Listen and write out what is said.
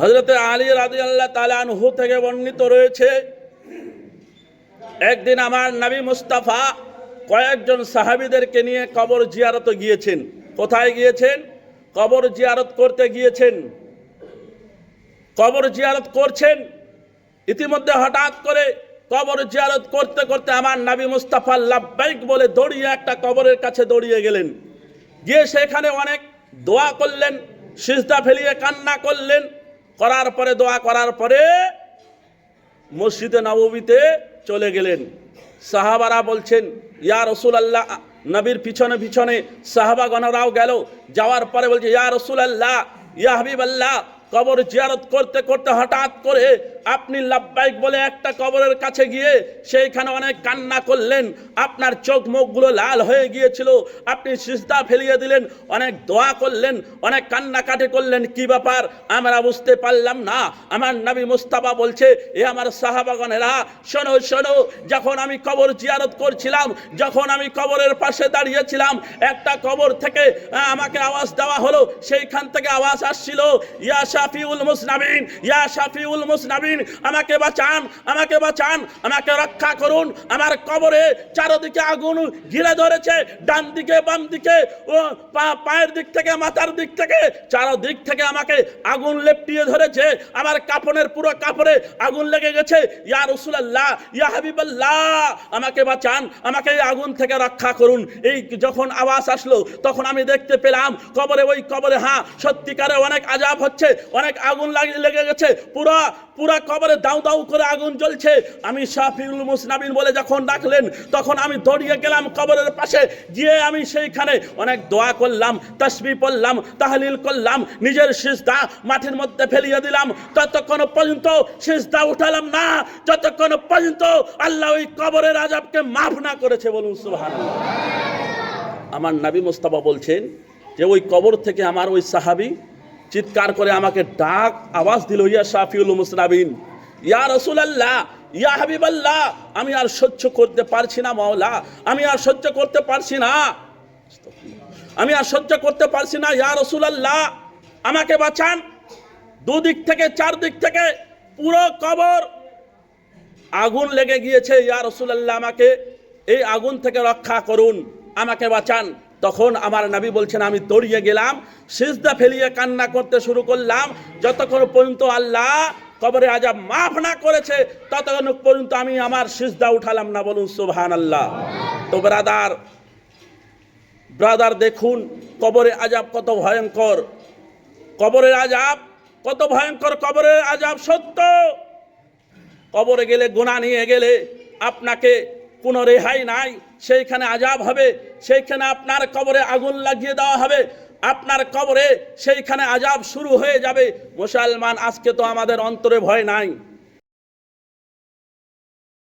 হজরতে আলী রাজি আল্লাহ তালানহু থেকে বর্ণিত রয়েছে, একদিন আমার নবী মুস্তাফা কয়েকজন সাহাবিদেরকে নিয়ে কবর জিয়ারত গিয়েছেন। কোথায় গিয়েছেন? কবর জিয়ারত করতে গিয়েছেন। কবর জিয়ারত করছেন। ইতিমধ্যে হঠাৎ করে কবর জিয়ারত করতে করতে আমার নাবি মুস্তাফা লাব্বাইক বলে দৌড়িয়ে একটা কবরের কাছে দৌড়িয়ে গেলেন। গিয়ে সেখানে অনেক দোয়া করলেন, সিজদা ফেলিয়ে কান্না করলেন। করার পরে, দোয়া করার পরে মসজিদে নবমীতে চলে গেলেন। সাহাবারা বলছেন, ইয়া রসুল আল্লাহ নবীর পিছনে পিছনে সাহাবাগণরাও গেল। যাওয়ার পরে বলছে, ইয়া রসুল আল্লাহ ইয়া হাবিব আল্লাহ কবর জিয়ারত করতে করতে হঠাৎ করে আপনি লাব্বাইক বলে একটা কবরের কাছে গিয়ে সেইখানে অনেক কান্না করলেন। আপনার চোখ মুখগুলো লাল হয়ে গিয়েছিল। আপনি সিজদা ফেলিয়ে দিলেন, অনেক দোয়া করলেন, অনেক কান্নাকাটি করলেন। কি ব্যাপার? আমরা বুঝতে পারলাম না। আমার নবী মুস্তাফা বলছে, এ আমার সাহাবাগনেরা শোনো শোনো, যখন আমি কবর জিয়ারত করছিলাম, যখন আমি কবরের পাশে দাঁড়িয়েছিলাম, একটা কবর থেকে আমাকে আওয়াজ দেওয়া হলো। সেইখান থেকে আওয়াজ আসছিল, ইয়া শাফিউল মুসনাবিন, ইয়া শাফিউল মুসনাবিন আমাকে বাঁচান আমাকে বাঁচান, আমাকে রক্ষা করুন। আমার কবরে চারদিকে আগুন ঘিরে ধরেছে, ডান দিকে, বাম দিকে পায়ের দিক থেকে, মাথার দিক থেকে। চারদিক থেকে আমাকে আগুন লেপটিয়ে ধরেছে। আমার কাপড়ের পুরো কাপড়ে আগুন লেগে গেছে। ইয়া রসুলাল্লাহ, ইয়া হাবিবাল্লাহ, আমাকে বাঁচান, আমাকে এই আগুন থেকে রক্ষা করুন। এই যখন আওয়াজ আসলো, তখন আমি দেখতে পেলাম, কবরে, ওই কবরে হ্যাঁ সত্যিকারে অনেক আজাব হচ্ছে, অনেক আগুন লেগে গেছে। পুরো পুরা কবরে দাউ দাউ করে আগুন জ্বলছে। আমি শাফিউল মুসনাবিন বলে যখন ডাকলেন, তখন আমি দৌড়িয়ে গেলাম কবরের পাশে। গিয়ে আমি সেইখানে অনেক দোয়া করলাম, তসবি পড়লাম, তাহলিল করলাম, নিজের সিজদা মাটির মধ্যে ফেলিয়ে দিলাম। ততক্ষণ পর্যন্ত সিজদা উঠালাম না। যতক্ষণ পর্যন্ত আল্লাহ ওই কবরের আজাবকে মাফ না করেছে বলুন সুবহানাল্লাহ। আমার নবী মোস্তাফা বলছেন যে, ওই কবর থেকে আমার ওই সাহাবি চিৎকার করে আমাকে ডাক, আওয়াজ দিল, ইয়া শাফিউল মুসনাবিন, ইয়া রসুলাল্লাহ, ইয়া হাবিবাল্লাহ, আমি আর সহ্য করতে পারছি না, মাওলা, আমি আর সহ্য করতে পারছি না। আমি আর সহ্য করতে পারছি না, ইয়া রসুলাল্লাহ, আমাকে বাঁচান। দুদিক থেকে, চারদিক থেকে পুরো কবর আগুন লেগে গিয়েছে, ইয়া রসুলাল্লাহ, আমাকে এই আগুন থেকে রক্ষা করুন, আমাকে বাঁচান। তখন আমার নবী বলছেন, আমি তড়িয়ে গেলাম, সিজদা ফেলিয়ে কান্না করতে শুরু করলাম। যতক্ষণ পর্যন্ত আল্লাহ কবরে আজাব মাফ না করেছে, ততক্ষণ পর্যন্ত আমি আমার সিজদা উঠালাম না বলুন সুবহান আল্লাহ তো ব্রাদার ব্রাদার দেখুন কবরে আজাব কত ভয়ঙ্কর। কবরের আজাব কত ভয়ঙ্কর, কবরের আজাব সত্য। কবরে গেলে গোনা নিয়ে গেলে আপনাকে কোনো রেহাই নাই, সেইখানে আজাব হবে, সেইখানে আপনার কবরে আগুন লাগিয়ে দেওয়া হবে, আপনার কবরে সেইখানে আজাব শুরু হয়ে যাবে। মুসলমান আজকে তো আমাদের অন্তরে ভয় নাই।